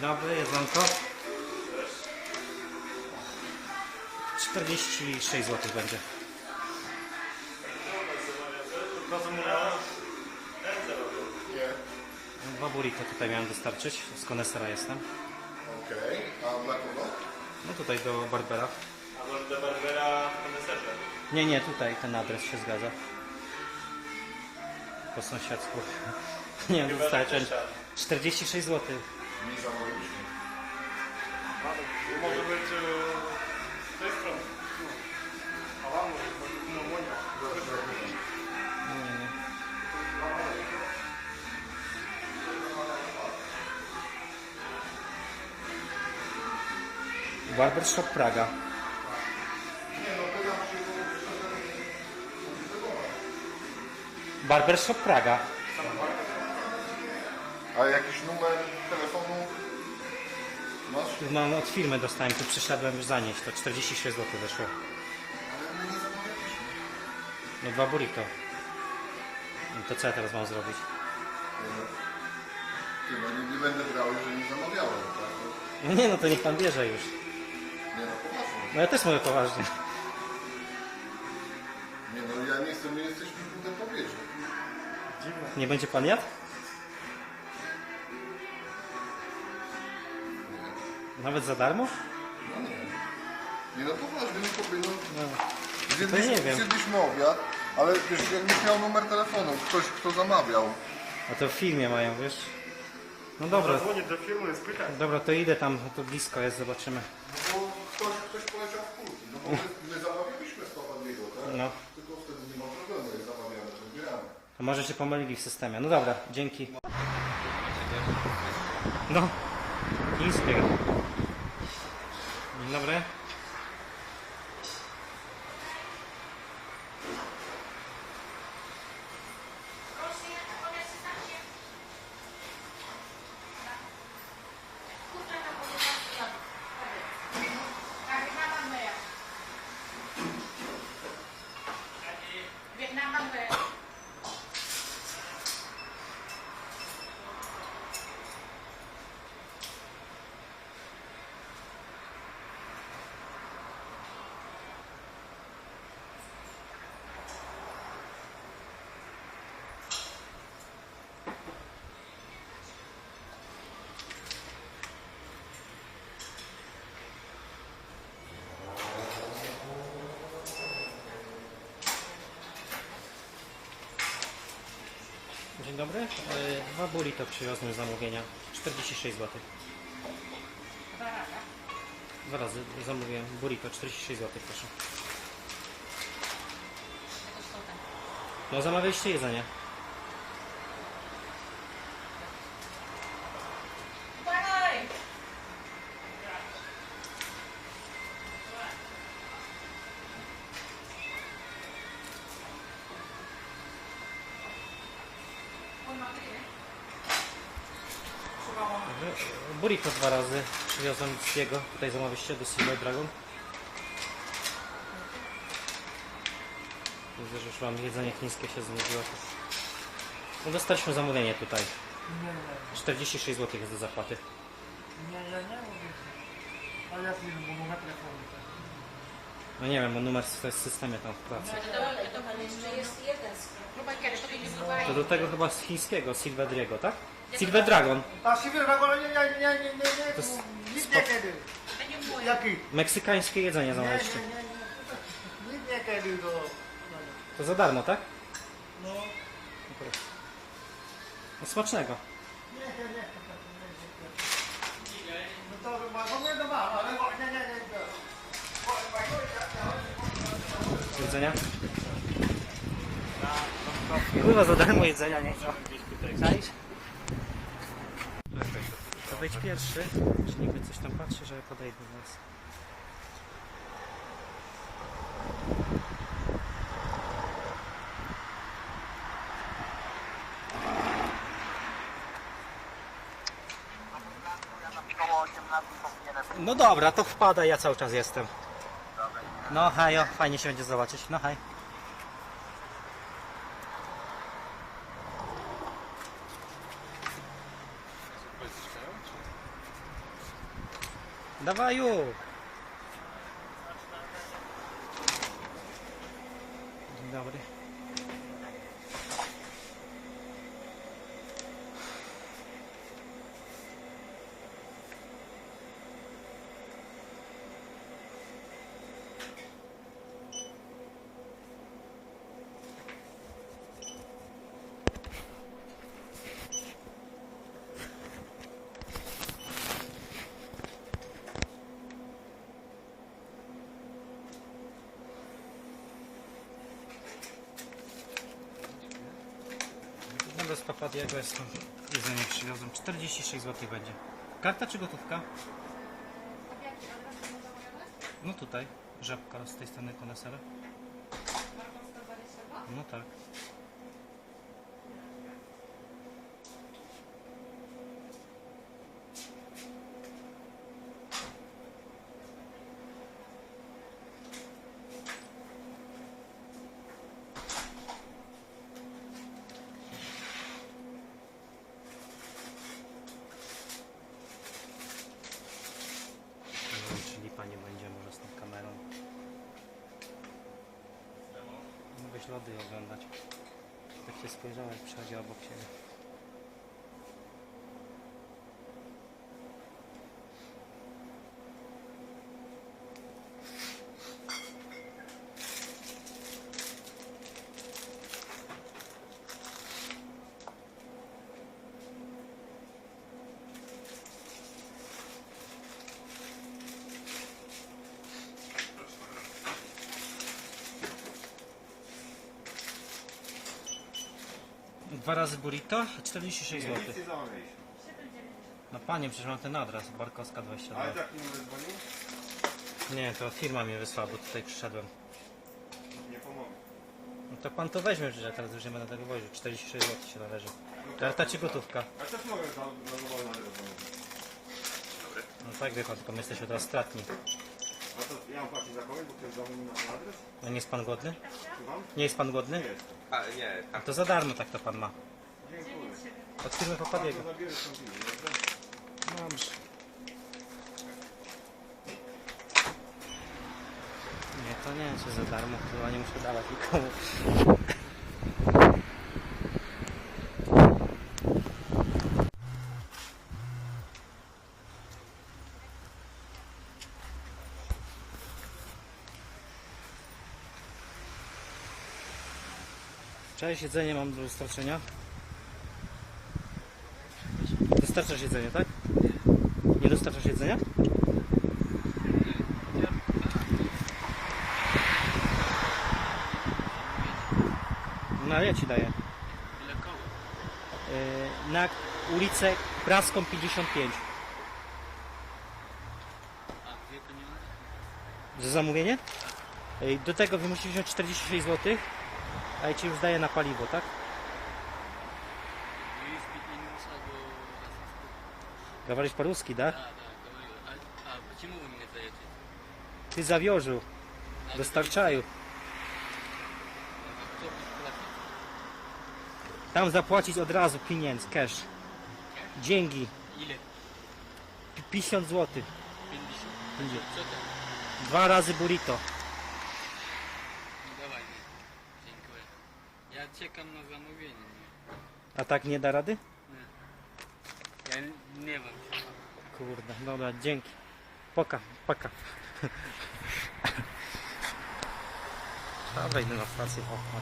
Dzień dobry, jedzonko. 46 zł będzie. Nie. Dwa burrito tutaj miałem dostarczyć. Z konesera jestem. Okej. A dla kogo? No tutaj do Barbera. A może do Barbera w koneserze? Nie, nie, tutaj ten adres się zgadza. Po sąsiedzku. Nie wiem, dostarczyć. 46 zł. Nie zamówiliśmy. Może być e, z tej strony. A wam może no. Nie, nie. Barbershop Praga. Barbershop Praga. A jakiś numer telefonu masz? Mam od firmy dostałem, tu przyszedłem już zanieść, to 46 zł wyszło. Ale my nie zamawialiśmy. No dwa burrito. No to co ja teraz mam zrobić? Ty, no nie, nie będę brał, jeżeli nie zamawiałem, tak? No, No nie no, to niech pan bierze już. Nie no, poważnie. No ja też mówię poważnie. Nie no, ja nie chcę, my jesteśmy kurde pobieżni. Nie będzie pan jadł? Nawet za darmo? No nie. Nie no, poważnie, nie powinno. No. Zjedliśmy, nie wiem. zjedliśmy obiad, ale wiesz, jakbyś miał numer telefonu, ktoś kto zamawiał. A to w filmie mają, wiesz? No dobra, Dzwonię do firmy, spytać. dobra, to idę tam, to blisko jest, zobaczymy. No bo ktoś, ktoś poleciał w kulki. No bo my, my zamawialiśmy z Papadiego, tak? No. Tylko wtedy nie ma problemu, jak zamawiamy, to zbieramy. To może się pomylili w systemie. No dobra, dzięki. No, Himla med. Việt Nam đang về dobry. E, Dwa burrito przywiozłem z zamówienia. 46 zł. Dwa razy zamówiłem burrito, 46 zł proszę. No zamawialiście jedzenie. Burrito dwa razy przywiozłem z jego. Tutaj zamawialiście do Silver Dragon. Widzę, że już wam jedzenie chińskie się znudziło. No dostaliśmy zamówienie tutaj. 46 zł jest do zapłaty. Nie, ja nie mówię. Ale jak nie, bo numer telefonu. No nie wiem, bo numer jest w systemie tam w pracy. To to To do tego chyba z chińskiego, Silver Dragon, tak? Silver Dragon. A siwy wagon, nie, nie, nie, nie, nie, nie, To jest nic nie kiedy. Jaki? Meksykańskie jedzenie Nie, nie, zamawialiście. nie, nie. Nic nie kiedy do... To za darmo, tak? No, No smacznego. nie, nie, nie. No to wagon nie ma, ale nie, nie, nie. Jedzenia. Kurwa, za darmo jedzenia nie chcą. Czaisz? Wejdź pierwszy, czy niby coś tam patrzy, że podejdę do nas. No dobra, to wpada, ja cały czas jestem. No hejo, fajnie się będzie zobaczyć. No hej. Давай, йоу! Dzień dobry. No bez papadiego jestem. Jedzenie przywiozłem. 46 zł będzie. Karta czy gotówka? No tutaj. Żabka z tej strony konesera. No tak. Nie wiem, czy lipa nie będzie może z tą kamerą. Lody oglądać. Tak się spojrzałem, jak przychodzi obok siebie. Dwa razy burrito, 46 zł. No panie, przecież mam ten adres, Barkowska 22. Ale tak nie dzwonił? Nie, to firma mnie wysłała, bo tutaj przyszedłem. Nie pomogę. No to pan to weźmie, że ja teraz już nie będę tego woził. 46 zł się należy. Karta czy gotówka? A też mogę za za dowolny adres zamówić. No tak wie pan, tylko my jesteśmy teraz stratni. A to ja mam płacić za kogoś, bo ktoś zamówił na ten adres? No nie jest pan głodny? Słucham? Nie jest pan głodny? Nie jestem. A, nie, A to za darmo tak to pan ma. Dziękuję. Od firmy Pan Papadiego. to zabierze dobrze? Dobrze. Nie, to nie jest za darmo, chyba nie muszę dawać nikomu. Cześć, jedzenie mam do dostarczenia. Dostarczasz jedzenie, tak? Nie dostarczasz jedzenia? No ja ci daję. Yy, na ulicę Praską 55. A? Za zamówienie? Yy, do tego wy musicie wziąć 46 zł, a ja ci już daję na paliwo, tak? USB минуса до Говоришь по-русски, да? Да, да, говорю. А, а почему вы мне даете? Ty zawióżu, А dostarczają. Кто будет платить? Tam zapłacić od razu pieniędzy, cash. Dzięki, Или Pi- 50 zł. 50? Będzie. Что там? Dwa razy burrito. Ну давай, не. Dziękuję. Ja czekam na zamówienie. A tak nie da rady? Nie. Ja nie wiem. Kurde, dobra, dzięki. Poka, poka. Dobra, idę na stację. O,